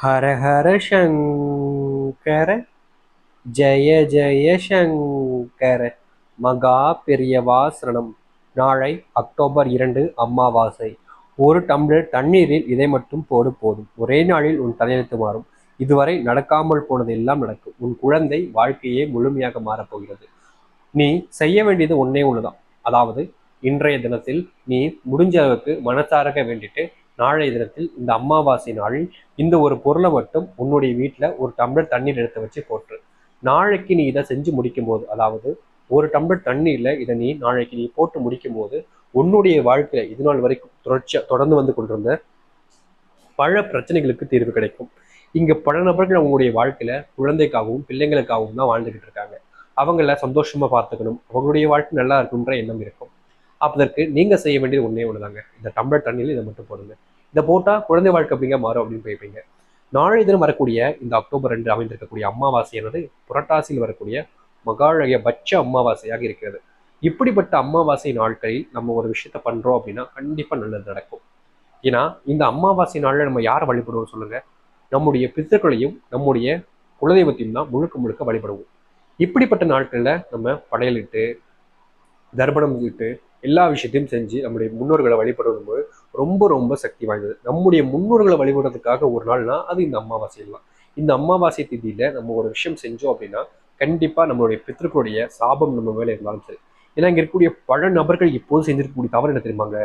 ஹர ஹர சங்கர ஜெய ஜெய சங்கர. மகா பெரியவா சரணம். நாளை அக்டோபர் இரண்டு அம்மாவாசை. ஒரு டம்ளர் தண்ணீரில் இதை மட்டும் போடு போதும். ஒரே நாளில் உன் தலையெழுத்து மாறும். இதுவரை நடக்காமல் போனது எல்லாம் நடக்கும். உன் குழந்தை வாழ்க்கையே முழுமையாக மாறப்போகிறது நீ செய்ய வேண்டியது ஒன்னே ஒண்ணுதான். அதாவது இன்றைய தினத்தில் நீ முடிஞ்ச அளவுக்கு மனசாரக வேண்டிட்டு நாளைய தினத்தில் இந்த அமாவாசை நாளில் இந்த ஒரு பொருளை மட்டும் உன்னுடைய வீட்டில் ஒரு டம்ளர் தண்ணீர் எடுத்து வச்சு போட்டுரு. நாளைக்கு நீ இதை செஞ்சு முடிக்கும் போது அதாவது ஒரு டம்ளர் தண்ணீர்ல இதை நீ நாளைக்கு நீ போட்டு முடிக்கும் போது உன்னுடைய வாழ்க்கையில இது நாள் வரைக்கும் தொடர்ச்சியாக தொடர்ந்து வந்து கொண்டிருந்த பல பிரச்சனைகளுக்கு தீர்வு கிடைக்கும். இங்க பல நபர்கள் அவங்களுடைய வாழ்க்கையில குழந்தைக்காகவும் பிள்ளைங்களுக்காகவும் தான் வாழ்ந்துகிட்டு இருக்காங்க. அவங்கள சந்தோஷமா பார்த்துக்கணும். அவங்களுடைய வாழ்க்கை நல்லா இருக்குன்ற எண்ணம் இருக்கும். அதற்கு நீங்க செய்ய வேண்டியது ஒன்றே ஒண்ணுதாங்க. இந்த டம்ளர் தண்ணியில் இதை மட்டும் போடுங்க. இதை போட்டால் குழந்தை வாழ்க்கை அப்படிங்க மாறும் அப்படின்னு போயிருப்பீங்க நாளை தினம் வரக்கூடிய இந்த அக்டோபர் ரெண்டு அமைந்திருக்கக்கூடிய அமாவாசையானது புரட்டாசியில் வரக்கூடிய மகாழகிய பட்ச அமாவாசையாக இருக்கிறது. இப்படிப்பட்ட அமாவாசை நாட்களில் நம்ம ஒரு விஷயத்த பண்றோம் அப்படின்னா கண்டிப்பா நல்லது நடக்கும். ஏன்னா இந்த அமாவாசை நாளில் நம்ம யாரை வழிபடுவோம் சொல்லுங்க? நம்முடைய பித்தர்களையும் நம்முடைய குலதெய்வத்தையும் தான் முழுக்க முழுக்க வழிபடுவோம். இப்படிப்பட்ட நாட்களில் நம்ம படையலிட்டு தர்ப்பணம் இட்டு எல்லா விஷயத்தையும் செஞ்சு நம்முடைய முன்னோர்களை வழிபடும்போது போது ரொம்ப ரொம்ப சக்தி வாய்ந்தது. நம்முடைய முன்னோர்களை வழிபடுறதுக்காக ஒரு நாள்னா அது இந்த அமாவாசை தான். இந்த அமாவாசை திதியில நம்ம ஒரு விஷயம் செஞ்சோம் அப்படின்னா கண்டிப்பா நம்மளுடைய பித்திருக்களுடைய சாபம் நம்ம மேலே இருந்தாலும் சரி. ஏன்னா இங்க இருக்கக்கூடிய பல நபர்கள் இப்போது செஞ்சிருக்கக்கூடிய தவறு என்ன தெரியுமாங்க?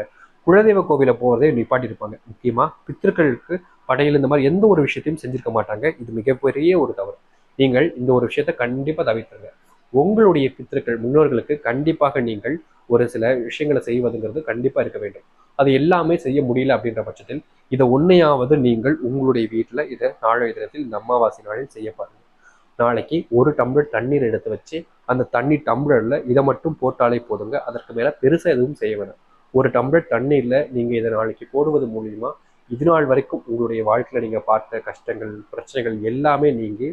குலதெய்வ கோவில போகிறதே நிப்பாட்டி இருப்பாங்க. முக்கியமா பித்திருக்களுக்கு படையில் இந்த மாதிரி எந்த ஒரு விஷயத்தையும் செஞ்சிருக்க மாட்டாங்க. இது மிகப்பெரிய ஒரு தவறு. நீங்கள் இந்த ஒரு விஷயத்த கண்டிப்பா தவிர்த்துருங்க. உங்களுடைய பித்திருக்கள் முன்னோர்களுக்கு கண்டிப்பாக நீங்கள் ஒரு சில விஷயங்களை செய்வதுங்கிறது கண்டிப்பா இருக்க வேண்டும். அது எல்லாமே செய்ய முடியல அப்படின்ற பட்சத்தில் இதை உண்மையாவது நீங்கள் உங்களுடைய வீட்டில் இதை நாளைய தினத்தில் இந்த அமாவாசை நாளில் செய்ய பாருங்கள் நாளைக்கு ஒரு டம்ளர் தண்ணீர் எடுத்து வச்சு அந்த தண்ணி டம்ளர்ல இதை மட்டும் போட்டாலே போதுங்க. அதற்கு மேல பெருசா எதுவும் செய்ய வேணாம். ஒரு டம்ளர் தண்ணீரில் நீங்க இதை நாளைக்கு போடுவது மூலியமா இது நாள் வரைக்கும் உங்களுடைய வாழ்க்கையில நீங்க பார்த்த கஷ்டங்கள் பிரச்சனைகள் எல்லாமே நீங்கி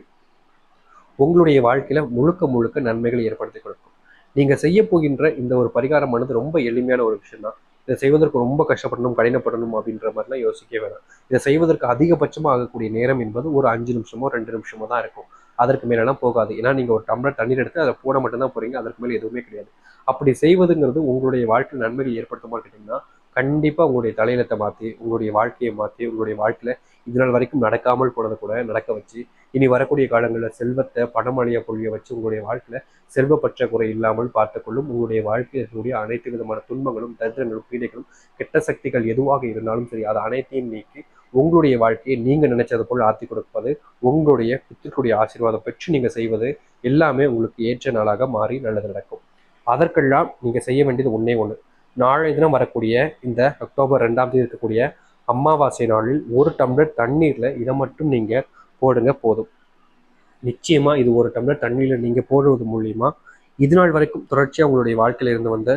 உங்களுடைய வாழ்க்கையில முழுக்க முழுக்க நன்மைகளை ஏற்படுத்தி கொடுக்கும். நீங்க செய்ய போகின்ற இந்த ஒரு பரிகாரமானது ரொம்ப எளிமையான ஒரு விஷயம் தான் இதை செய்வதற்கு ரொம்ப கஷ்டப்படணும் கடினப்படணும் அப்படின்ற மாதிரிலாம் யோசிக்க வேணாம். இதை செய்வதற்கு அதிகபட்சமாக ஆகக்கூடிய நேரம் என்பது ஒரு அஞ்சு நிமிஷமோ ரெண்டு நிமிஷமோ தான் இருக்கும். அதற்கு மேலெல்லாம் போகாது. ஏன்னா நீங்கள் ஒரு டம்ளர் தண்ணீர் எடுத்து அதை போட மட்டும்தான் போறீங்க அதற்கு மேலே எதுவுமே கிடையாது. அப்படி செய்வதுங்கிறது உங்களுடைய வாழ்க்கையில் நன்மைகள் ஏற்படுத்துமா கேட்டிங்கன்னா கண்டிப்பாக உங்களுடைய தலையிலத்தை மாற்றி உங்களுடைய வாழ்க்கையை மாற்றி உங்களுடைய வாழ்க்கையில் இது நாள் வரைக்கும் நடக்காமல் போனதை கூட நடக்க வச்சு இனி வரக்கூடிய காலங்களில் செல்வத்தை பணமழைய பொழிய வச்சு உங்களுடைய வாழ்க்கையில செல்வ பற்றாக்குறை இல்லாமல் பார்த்துக்கொள்ளும் உங்களுடைய வாழ்க்கையில் இருக்கக்கூடிய அனைத்து விதமான துன்பங்களும் தரித்திரங்களும் பீடைகளும் கெட்ட சக்திகள் எதுவாக இருந்தாலும் சரி அது அனைத்தையும் நீக்கி உங்களுடைய வாழ்க்கையை நீங்க நினைச்சது போல் ஆத்தி கொடுப்பது உங்களுடைய பித்திற்குடைய ஆசீர்வாதம் பெற்று நீங்க செய்வது எல்லாமே உங்களுக்கு ஏற்ற நாளாக மாறி நல்லது நடக்கும். அதற்கெல்லாம் நீங்க செய்ய வேண்டியது ஒன்னே ஒன்று நாளை தினம் வரக்கூடிய இந்த அக்டோபர் ரெண்டாம் தேதி இருக்கக்கூடிய அமாவாசை நாளில் ஒரு டம்ளர் தண்ணீரில் இதை மட்டும் நீங்கள் போடுங்க போதும். நிச்சயமாக இது ஒரு டம்ளர் தண்ணீரில் நீங்கள் போடுவது மூலியமா இது நாள் வரைக்கும் தொடர்ச்சியாக உங்களுடைய வாழ்க்கையில் இருந்து வந்த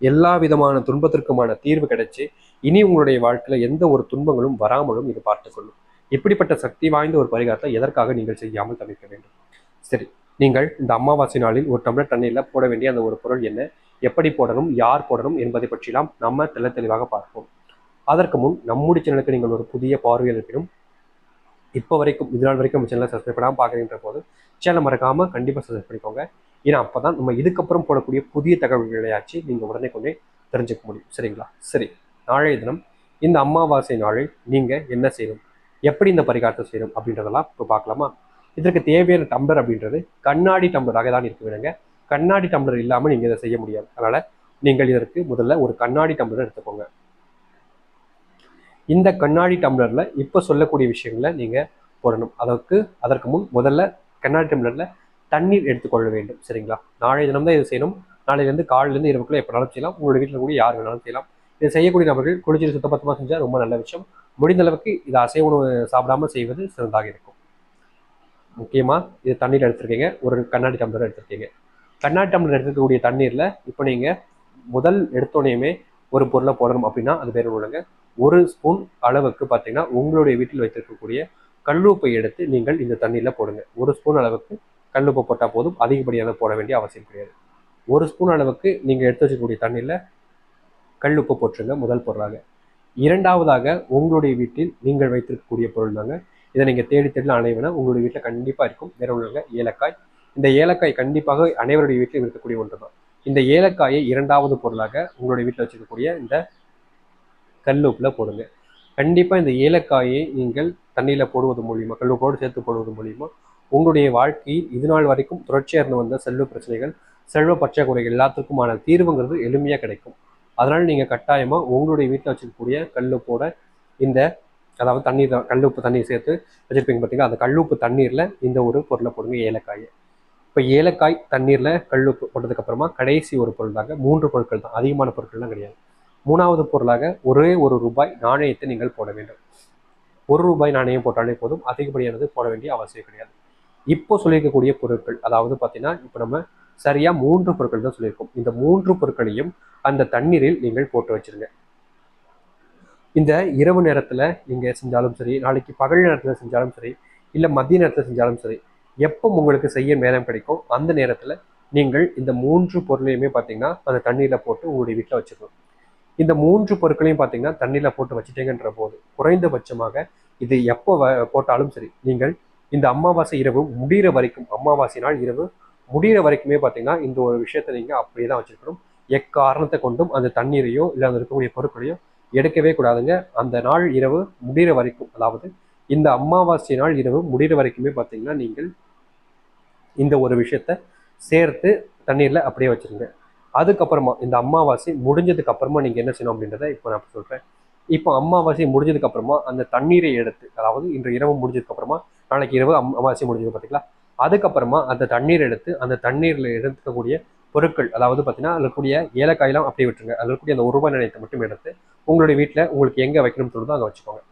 எல்லா விதமான துன்பத்திற்குமான தீர்வு கிடைச்சி இனி உங்களுடைய வாழ்க்கையில் எந்த ஒரு துன்பங்களும் வராமலும் இது பார்த்துக்கொள்ளும் இப்படிப்பட்ட சக்தி வாய்ந்த ஒரு பரிகாரத்தை எதற்காக நீங்கள் செய்யாமல் தவிர்க்க வேண்டும்? சரி நீங்கள் இந்த அமாவாசை நாளில் ஒரு டம்ளர் தண்ணீரில் போட வேண்டிய அந்த ஒரு பொருள் என்ன? எப்படி போடணும்? யார் போடணும்? என்பதை பற்றிலாம் நம்ம தெள்ள தெளிவாக பார்ப்போம். அதற்கு முன் நம்முடைய சேனலுக்கு நீங்கள் ஒரு புதிய பார்வையில் இருப்பினும் இப்போ வரைக்கும் இது நாள் வரைக்கும் நம்ம சேனலை சப்ஸ்கிரைப் பண்ணாமல் பார்க்குறீன்ற போது சேனலை மறக்காமல் கண்டிப்பாக சப்ஸ்கிரைப் பண்ணிக்கோங்க. ஏன்னா அப்போ தான் நம்ம இதுக்கப்புறம் போடக்கூடிய புதிய தகவல்களையாச்சு நீங்கள் உடனே கொண்டே தெரிஞ்சுக்க முடியும். சரிங்களா? சரி. நாளைய தினம் இந்த அமாவாசை நாளில் நீங்கள் என்ன செய்யணும்? எப்படி இந்த பரிகாரத்தை செய்யணும்? அப்படின்றதெல்லாம் இப்போ பார்க்கலாமா? இதற்கு தேவையான டம்ளர் அப்படின்றது கண்ணாடி டம்ளராக தான் இருக்க வேணுங்க கண்ணாடி டம்ளர் இல்லாமல் நீங்கள் இதை செய்ய முடியாது. அதனால் நீங்கள் இதற்கு முதல்ல ஒரு கண்ணாடி டம்ளர் எடுத்துக்கோங்க. இந்த கண்ணாடி டம்ளரில் இப்போ சொல்லக்கூடிய விஷயங்களை நீங்கள் போடணும். அதற்கு அதற்கு முன் முதல்ல கண்ணாடி டம்ளரில் தண்ணீர் எடுத்துக்கொள்ள வேண்டும். சரிங்களா? நாளைய தினம் தான் இது செய்யணும். நாளையிலேருந்து காலையிலேருந்து இரவுக்குள்ள எப்போனாலும் செய்யலாம். உங்களுடைய வீட்டில் கூட யார் வேணாலும் செய்யலாம். இதை செய்யக்கூடிய நபர்கள் குளிச்சு சுத்தபத்தமாக செஞ்சால் ரொம்ப நல்ல விஷயம். முடிந்த அளவுக்கு இது அசைவ உணவு சாப்பிடாம செய்வது சிறந்தாக இருக்கும். முக்கியமாக இது தண்ணீர் எடுத்திருக்கீங்க. ஒரு கண்ணாடி டம்ளர் எடுத்திருக்கீங்க. கண்ணாடி டம்ளர் எடுத்துக்கக்கூடிய தண்ணீரில் இப்போ நீங்கள் முதல் எடுத்தோடனையுமே ஒரு பொருளை போடணும் அப்படின்னா அது பேர் உள்ளங்க ஒரு ஸ்பூன் அளவுக்கு பார்த்தீங்கன்னா உங்களுடைய வீட்டில் வைத்திருக்கக்கூடிய கல்லுப்பை எடுத்து நீங்கள் இந்த தண்ணியில் போடுங்க. ஒரு ஸ்பூன் அளவுக்கு கல்லுப்பை போட்டால் போதும். அதிகப்படியான போட வேண்டிய அவசியம் கிடையாது. ஒரு ஸ்பூன் அளவுக்கு நீங்கள் எடுத்து வச்சக்கூடிய தண்ணியில் கல்லுப்பு போட்டுருங்க முதல் பொருளாக. இரண்டாவதாக உங்களுடைய வீட்டில் நீங்கள் வைத்திருக்கக்கூடிய பொருள் தாங்க. இதை நீங்கள் தேடி தேடி அனைவனா உங்களுடைய வீட்டில் கண்டிப்பாக இருக்கும். வேற ஒன்றும் ஏலக்காய். இந்த ஏலக்காய் கண்டிப்பாக அனைவருடைய வீட்டிலும் இருக்கக்கூடிய ஒன்று தான் இந்த ஏலக்காயை இரண்டாவது பொருளாக உங்களுடைய வீட்டில் வச்சிருக்கக்கூடிய இந்த கல்லுப்பில் போடுங்க. கண்டிப்பாக இந்த ஏலக்காயை நீங்கள் தண்ணியில் போடுவது மூலிமா கல்லுப்போடு சேர்த்து போடுவது மூலிமா உங்களுடைய வாழ்க்கையில் இது நாள் வரைக்கும் தொடர்ச்சியாக இருந்து வந்த செல்வ பிரச்சனைகள் செல்வ பற்றாக்குறைகள் எல்லாத்துக்குமான தீர்வுங்கிறது எளிமையாக கிடைக்கும். அதனால் நீங்கள் கட்டாயமாக உங்களுடைய வீட்டில் வச்சுருக்கக்கூடிய கல்லுப்போட இந்த அதாவது தண்ணீர் கல்லுப்பு தண்ணீர் சேர்த்து வச்சுருப்பீங்க பார்த்தீங்களா அந்த கல்லுப்பு தண்ணீரில் இந்த ஒரு பொருளை போடுங்க ஏலக்காயை. இப்போ ஏலக்காய் தண்ணீரில் கல்லுப்பு போட்டதுக்கப்புறமா கடைசி ஒரு பொருள் தாங்க மூன்று பொருட்கள் தான் அதிகமான பொருட்கள்லாம் கிடையாது. மூணாவது பொருளாக ஒரே ஒரு ரூபாய் நாணயத்தை நீங்கள் போட வேண்டும். ஒரு ரூபாய் நாணயம் போட்டாலே போதும். அதிகப்படியானது போட வேண்டிய அவசியம் கிடையாது. இப்போ சொல்லியிருக்கக்கூடிய பொருட்கள் அதாவது பார்த்தீங்கன்னா இப்போ நம்ம சரியாக மூன்று பொருட்கள் தான் சொல்லியிருக்கோம். இந்த மூன்று பொருட்களையும் அந்த தண்ணீரில் நீங்கள் போட்டு வச்சிருங்க. இந்த இரவு நேரத்தில் நீங்கள் செஞ்சாலும் சரி நாளைக்கு பகல் நேரத்தில் செஞ்சாலும் சரி இல்லை மதிய நேரத்தில் செஞ்சாலும் சரி எப்போ உங்களுக்கு செய்ய நேரம் கிடைக்கும் அந்த நேரத்தில் நீங்கள் இந்த மூன்று பொருளையுமே பார்த்தீங்கன்னா அந்த தண்ணீரில் போட்டு உங்களுடைய வீட்டில் வச்சுக்கணும். இந்த மூன்று பொருட்களையும் பார்த்தீங்கன்னா தண்ணியில் போட்டு வச்சுட்டீங்கன்ற போது குறைந்தபட்சமாக இது எப்போ வ- போட்டாலும் சரி நீங்கள் இந்த அமாவாசை இரவு முடிகிற வரைக்கும் அமாவாசை நாள் இரவு முடிகிற வரைக்குமே பார்த்தீங்கன்னா இந்த ஒரு விஷயத்தை நீங்கள் அப்படியே தான் வச்சுருக்கணும். எக்காரணத்தை கொண்டும் அந்த தண்ணீரையோ இல்லை அந்த இருக்கக்கூடிய பொருட்களையோ எடுக்கவே கூடாதுங்க. அந்த நாள் இரவு முடிகிற வரைக்கும் அதாவது இந்த அமாவாசை நாள் இரவு முடிகிற வரைக்குமே பார்த்தீங்கன்னா நீங்கள் இந்த ஒரு விஷயத்த சேர்த்து தண்ணீரில் அப்படியே வச்சுருங்க. அதுக்கப்புறமா இந்த அமாவாசை முடிஞ்சதுக்கு அப்புறமா நீங்கள் என்ன செய்யணும் அப்படின்றத இப்போ நான் சொல்கிறேன் இப்போ அமாவாசை முடிஞ்சதுக்கு அப்புறமா அந்த தண்ணீரை எடுத்து அதாவது இன்று இரவு முடிஞ்சதுக்கு அப்புறமா நாளைக்கு இரவு அம்மாவாசை முடிஞ்சது பார்த்தீங்களா அதுக்கப்புறமா அந்த தண்ணீர் எடுத்து அந்த தண்ணீரில் எடுத்துக்கக்கூடிய பொருட்கள் அதாவது பார்த்தீங்கன்னா அதில் கூடிய ஏலக்காயெல்லாம் அப்படியே விட்டுருங்க. அதில் கூடிய அந்த ஒரு ரூபாய் நிலையத்தை மட்டும் எடுத்து உங்களுடைய வீட்டில் உங்களுக்கு எங்கே வைக்கணும்னு சொல்லுதோ அங்கே வச்சுக்கோங்க.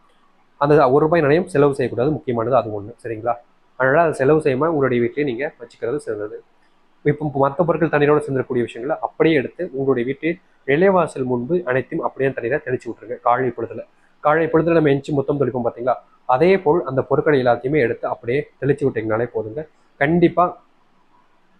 அந்த ஒரு ரூபாய் நிலையம் செலவு செய்யக்கூடாது. முக்கியமானது அது ஒன்று சரிங்களா? அதனால் அதை செலவு செய்யாமல் உங்களுடைய வீட்டிலே நீங்கள் வச்சுக்கிறது சிறந்தது. இப்போ மற்ற பொருட்கள் தண்ணீரோட சேர்ந்திருக்கக்கூடிய விஷயங்களை அப்படியே எடுத்து உங்களுடைய வீட்டு நிலைவாசல் முன்பு அனைத்தையும் அப்படியே தண்ணீரை தெளிச்சு விட்ருங்க காலை பொழுதுல. காலை பொழுதுல நம்ம எஞ்சி மொத்தம் தெளிப்போம் பார்த்தீங்களா அதே போல் அந்த பொருட்களை எல்லாத்தையுமே எடுத்து அப்படியே தெளிச்சு விட்டீங்கனாலே போதுங்க. கண்டிப்பாக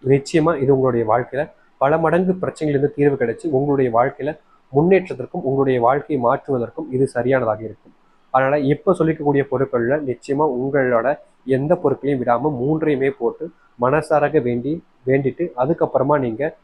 நிச்சயமாக இது உங்களுடைய வாழ்க்கையில் பல மடங்கு பிரச்சனைகளிலிருந்து தீர்வு கிடைச்சி உங்களுடைய வாழ்க்கையில் முன்னேற்றத்திற்கும் உங்களுடைய வாழ்க்கையை மாற்றுவதற்கும் இது சரியானதாக இருக்கும். அதனால் இப்போ சொல்லிக்கக்கூடிய பொருட்களில் நிச்சயமாக உங்களோட எந்த பொருட்களையும் விடாமல் மூன்றையுமே போட்டு மனசாரக வேண்டி வேண்டிட்டு அதுக்கப்புறமா நீங்கள்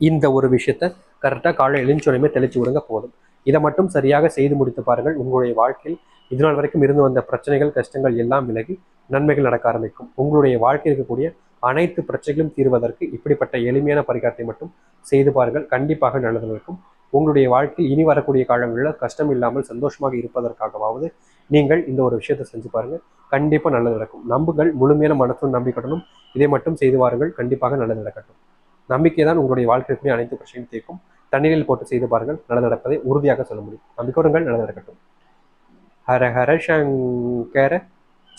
இந்த ஒரு விஷயத்த கரெக்டாக காலை எழுந்தோடையுமே தெளிச்சு விடுங்க போதும். இதை மட்டும் சரியாக செய்து முடித்து பாருங்கள். உங்களுடைய வாழ்க்கையில் இது நாள் வரைக்கும் இருந்து வந்த பிரச்சனைகள் கஷ்டங்கள் எல்லாம் விலகி நன்மைகள் நடக்க ஆரம்பிக்கும். உங்களுடைய வாழ்க்கையில் இருக்கக்கூடிய அனைத்து பிரச்சனைகளும் தீர்வதற்கு இப்படிப்பட்ட எளிமையான பரிகாரத்தை மட்டும் செய்து பாருங்கள். கண்டிப்பாக நல்லது நடக்கும். உங்களுடைய வாழ்க்கையில் இனி வரக்கூடிய காலங்களில் கஷ்டம் இல்லாமல் சந்தோஷமாக இருப்பதற்காகவாவது நீங்கள் இந்த ஒரு விஷயத்தை செஞ்சு பாருங்கள் கண்டிப்பாக நல்லது நடக்கும். நம்புங்கள் முழுமையான மனத்துடன் நம்பிக்கட்டணும் இதை மட்டும் செய்து வாருங்கள். கண்டிப்பாக நல்லது நடக்கட்டும். நம்பிக்கை தான் உங்களுடைய வாழ்க்கைக்குரிய அனைத்து பிரச்சனையும் தீர்க்கும். தண்ணீரில் போட்டு செய்து பாருங்கள். நல்லது நடப்பதை உறுதியாக சொல்ல முடியும். நம்பிக்கையுடன் நல்லது நடக்கட்டும். ஹர ஹர சங்கர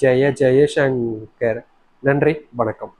ஜெய ஜெய சங்கர. நன்றி வணக்கம்.